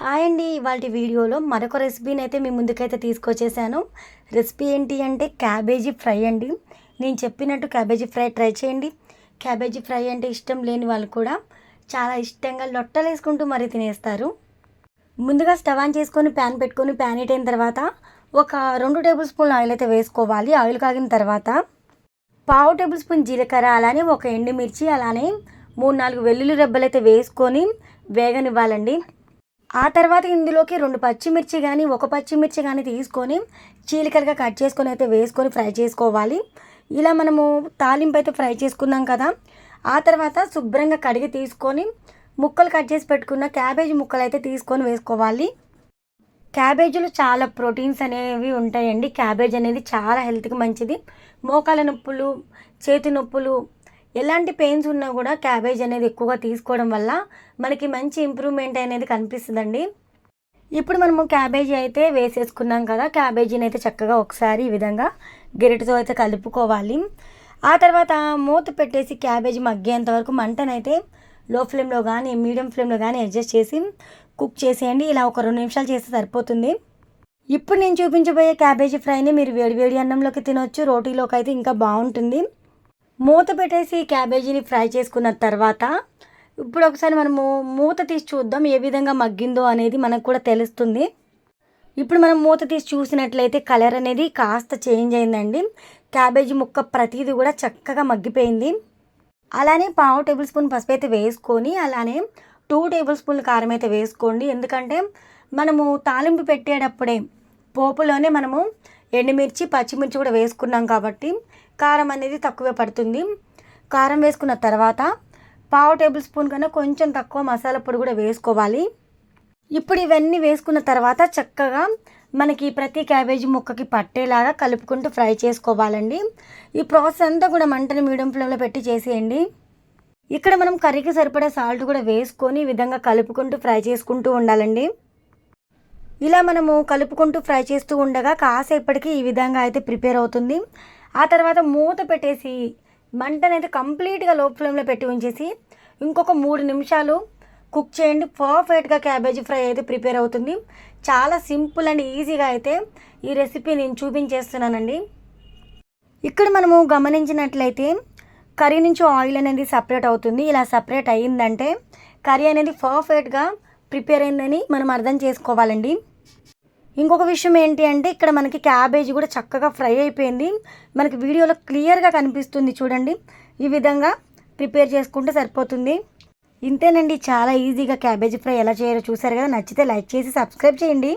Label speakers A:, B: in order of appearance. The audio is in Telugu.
A: హాయ్ అండి ఇవాళ వీడియోలో మరొక రెసిపీని అయితే మీ ముందుకైతే తీసుకొచ్చేసాను. రెసిపీ ఏంటి అంటే క్యాబేజీ ఫ్రై అండి. నేను చెప్పినట్టు క్యాబేజీ ఫ్రై ట్రై చేయండి. క్యాబేజీ ఫ్రై అంటే ఇష్టం లేని వాళ్ళు కూడా చాలా ఇష్టంగా లొట్టలు వేసుకుంటూ మరీ తినేస్తారు. ముందుగా స్టవ్ ఆన్ చేసుకొని ప్యాన్ పెట్టుకొని ప్యాన్ హీట్ అయిన తర్వాత ఒక రెండు టేబుల్ స్పూన్ ఆయిల్ అయితే వేసుకోవాలి. ఆయిల్ కాగిన తర్వాత పావు టేబుల్ స్పూన్ జీలకర్ర అలానే ఒక ఎండుమిర్చి అలానే మూడు నాలుగు వెల్లుల్లి రెబ్బలు అయితే వేసుకొని వేగనివ్వాలండి. ఆ తర్వాత ఇందులోకి రెండు పచ్చిమిర్చి కానీ ఒక పచ్చిమిర్చి కానీ తీసుకొని చీలికలుగా కట్ చేసుకొని అయితే వేసుకొని ఫ్రై చేసుకోవాలి. ఇలా మనము తాలింపు అయితే ఫ్రై చేసుకున్నాం కదా. ఆ తర్వాత శుభ్రంగా కడిగి తీసుకొని ముక్కలు కట్ చేసి పెట్టుకున్న క్యాబేజీ ముక్కలు అయితే తీసుకొని వేసుకోవాలి. క్యాబేజీలో చాలా ప్రోటీన్స్ అనేవి ఉంటాయండి. క్యాబేజ్ అనేది చాలా హెల్త్కి మంచిది. మోకాల నొప్పులు చేతి నొప్పులు ఎలాంటి పెయిన్స్ ఉన్నా కూడా క్యాబేజ్ అనేది ఎక్కువగా తీసుకోవడం వల్ల మనకి మంచి ఇంప్రూవ్మెంట్ అనేది కనిపిస్తుందండి. ఇప్పుడు మనము క్యాబేజీ అయితే వేసేసుకున్నాం కదా క్యాబేజీని అయితే చక్కగా ఒకసారి ఈ విధంగా గెరిటితో అయితే కలుపుకోవాలి. ఆ తర్వాత మూత పెట్టేసి క్యాబేజీ మగ్గేంత వరకు మంటనైతే లో ఫ్లేమ్లో కానీ మీడియం ఫ్లేమ్లో కానీ అడ్జస్ట్ చేసి కుక్ చేసేయండి. ఇలా ఒక రెండు నిమిషాలు చేస్తే సరిపోతుంది. ఇప్పుడు నేను చూపించబోయే క్యాబేజీ ఫ్రైని మీరు వేడివేడి అన్నంలోకి తినొచ్చు రోటీలోకి అయితే ఇంకా బాగుంటుంది. మూత పెట్టేసి క్యాబేజీని ఫ్రై చేసుకున్న తర్వాత ఇప్పుడు ఒకసారి మనము మూత తీసి చూద్దాం ఏ విధంగా మగ్గిందో అనేది మనకు కూడా తెలుస్తుంది. ఇప్పుడు మనం మూత తీసి చూసినట్లయితే కలర్ అనేది కాస్త చేంజ్ అయిందండి. క్యాబేజీ ముక్క ప్రతిదీ కూడా చక్కగా మగ్గిపోయింది. అలానే పావు టేబుల్ స్పూన్ పసుపు అయితే వేసుకొని అలానే టూ టేబుల్ స్పూన్ల కారం అయితే వేసుకోండి. ఎందుకంటే మనము తాలింపు పెట్టేటప్పుడే పోపులోనే మనము ఎండుమిర్చి పచ్చిమిర్చి కూడా వేసుకున్నాం కాబట్టి కారం అనేది తక్కువే పడుతుంది. కారం వేసుకున్న తర్వాత పావు టేబుల్ స్పూన్ కన్నా కొంచెం తక్కువ మసాలా పొడి కూడా వేసుకోవాలి. ఇప్పుడు ఇవన్నీ వేసుకున్న తర్వాత చక్కగా మనకి ప్రతి క్యాబేజీ ముక్కకి పట్టేలాగా కలుపుకుంటూ ఫ్రై చేసుకోవాలండి. ఈ ప్రాసెస్ అంతా కూడా మంటని మీడియం ఫ్లేమ్లో పెట్టి చేసేయండి. ఇక్కడ మనం కర్రీకి సరిపడే సాల్ట్ కూడా వేసుకొని ఈ విధంగా కలుపుకుంటూ ఫ్రై చేసుకుంటూ ఉండాలండి. ఇలా మనము కలుపుకుంటూ ఫ్రై చేస్తూ ఉండగా కాసేపటికి ఈ విధంగా అయితే ప్రిపేర్ అవుతుంది. ఆ తర్వాత మూత పెట్టేసి మంటనైతే కంప్లీట్గా లో ఫ్లేమ్లో పెట్టి ఉంచేసి ఇంకొక మూడు నిమిషాలు కుక్ చేయండి. పర్ఫెక్ట్గా క్యాబేజీ ఫ్రై అయితే ప్రిపేర్ అవుతుంది. చాలా సింపుల్ అండ్ ఈజీగా అయితే ఈ రెసిపీ నేను చూపించేస్తున్నానండి. ఇక్కడ మనము గమనించినట్లయితే కర్రీ నుంచి ఆయిల్ అనేది సపరేట్ అవుతుంది. ఇలా సపరేట్ అయ్యిందంటే కర్రీ అనేది పర్ఫెక్ట్గా ప్రిపేర్ అయిందని మనం అర్థం చేసుకోవాలండి. ఇంకొక విషయం ఏంటి అంటే ఇక్కడ మనకి క్యాబేజీ కూడా చక్కగా ఫ్రై అయిపోయింది. మనకి వీడియోలో క్లియర్గా కనిపిస్తుంది చూడండి. ఈ విధంగా ప్రిపేర్ చేసుకుంటే సరిపోతుంది. ఇంతేనండి చాలా ఈజీగా క్యాబేజీ ఫ్రై ఎలా చేయాలో చూసారు కదా. నచ్చితే లైక్ చేసి సబ్స్క్రైబ్ చేయండి.